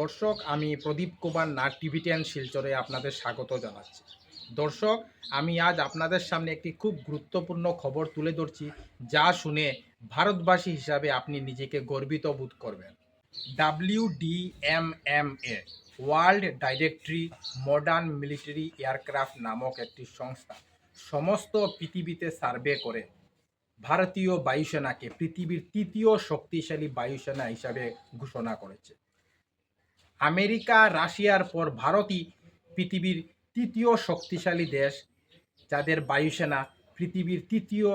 দর্শক, আমি Pradip Kumar Nath TV ten শিলচরে আপনাদের স্বাগত জানাচ্ছি। দর্শক, আমি আজ আপনাদের সামনে একটি খুব গুরুত্বপূর্ণ খবর তুলে ধরছি, যা শুনে ভারতবাসী হিসাবে আপনি নিজেকে গর্বিত বোধ করবেন। W D M M A, world directory modern military aircraft নামক একটি সংস্থা, সমস্ত পৃথিবীতে সার্ভে করে ভারতীয় বায়ুসেনাকে পৃথিবীর তৃতীয় শক্তিশালী বায়ুসেনা হিসাবে ঘোষণা করেছে। আমেরিকা, রাশিয়ার পর ভারতই পৃথিবীর তৃতীয় শক্তিশালী দেশ, যাদের বায়ুসেনা পৃথিবীর তৃতীয়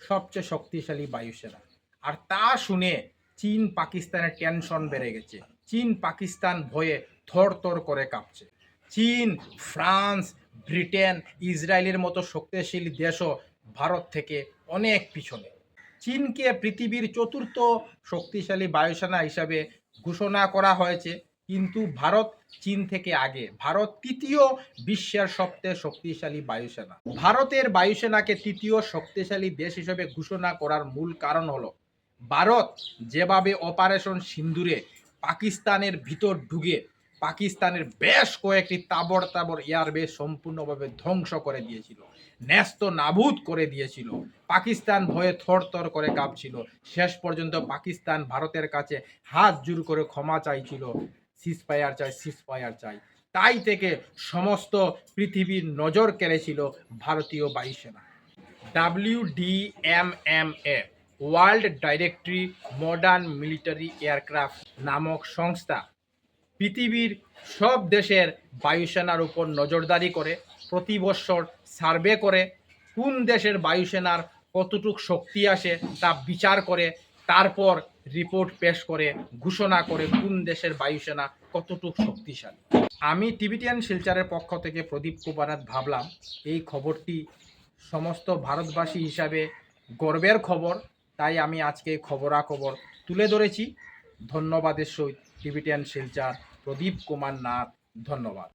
সবচেয়ে শক্তিশালী বায়ুসেনা। আর তা শুনে চীন, পাকিস্তানের টেনশন বেড়ে গেছে। চীন, পাকিস্তান ভয়ে থর থর করে কাঁপছে। চীন, ফ্রান্স, ব্রিটেন, ইসরায়েলের মতো শক্তিশালী দেশও ভারত থেকে অনেক পিছনে। চীনকে পৃথিবীর চতুর্থ শক্তিশালী বায়ুসেনা হিসাবে ঘোষণা করা হয়েছে। কিন্তু ভারত চীন থেকে আগে। ভারত তৃতীয় বিশ্বের সবচেয়ে শক্তিশালী বায়ুসেনা। ভারতের বায়ুসেনাকে তৃতীয় শক্তিশালী দেশ হিসেবে ঘোষণা করার মূল কারণ হলো, ভারত যেভাবে অপারেশন সিন্দুরে পাকিস্তানের ভিতর ঢুকে পাকিস্তানের বেশ কয়েকটি তাবড় তাবড় এয়ারবেস সম্পূর্ণভাবে ধ্বংস করে দিয়েছিল, ন্যস্ত নাবুদ করে দিয়েছিল, পাকিস্তান ভয়ে থরথর করে কাঁপছিল। শেষ পর্যন্ত পাকিস্তান ভারতের কাছে হাত জোর করে ক্ষমা চাইছিল সিজ ফায়ার চাই সিজ ফায়ার চাই। তাই থেকে সমস্ত পৃথিবীর নজর কেড়েছিল ভারতীয় বায়ুসেনা। W D M M A, world directory modern military aircraft নামক সংস্থা পৃথিবীর সব দেশের বায়ুসেনার উপর নজরদারি করে, প্রতি বছর সার্ভে করে কোন দেশের বায়ুসেনার কতটুক শক্তি আসে তা বিচার করে, তারপর রিপোর্ট পেশ করে, ঘোষণা করে কোন দেশের বায়ুসেনা কতটুক শক্তিশালী। আমি টিবিটিয়ান শিলচারের পক্ষ থেকে প্রদীপ কুমারাত ভাবলাম, এই খবরটি সমস্ত ভারতবাসী হিসাবে গর্বের খবর, তাই আমি আজকে খবরাখবর তুলে ধরেছি। ধন্যবাদের সহিত টিবিটিয়ান শিলচার প্রদীপ কুমার নাথ ধন্যবাদ।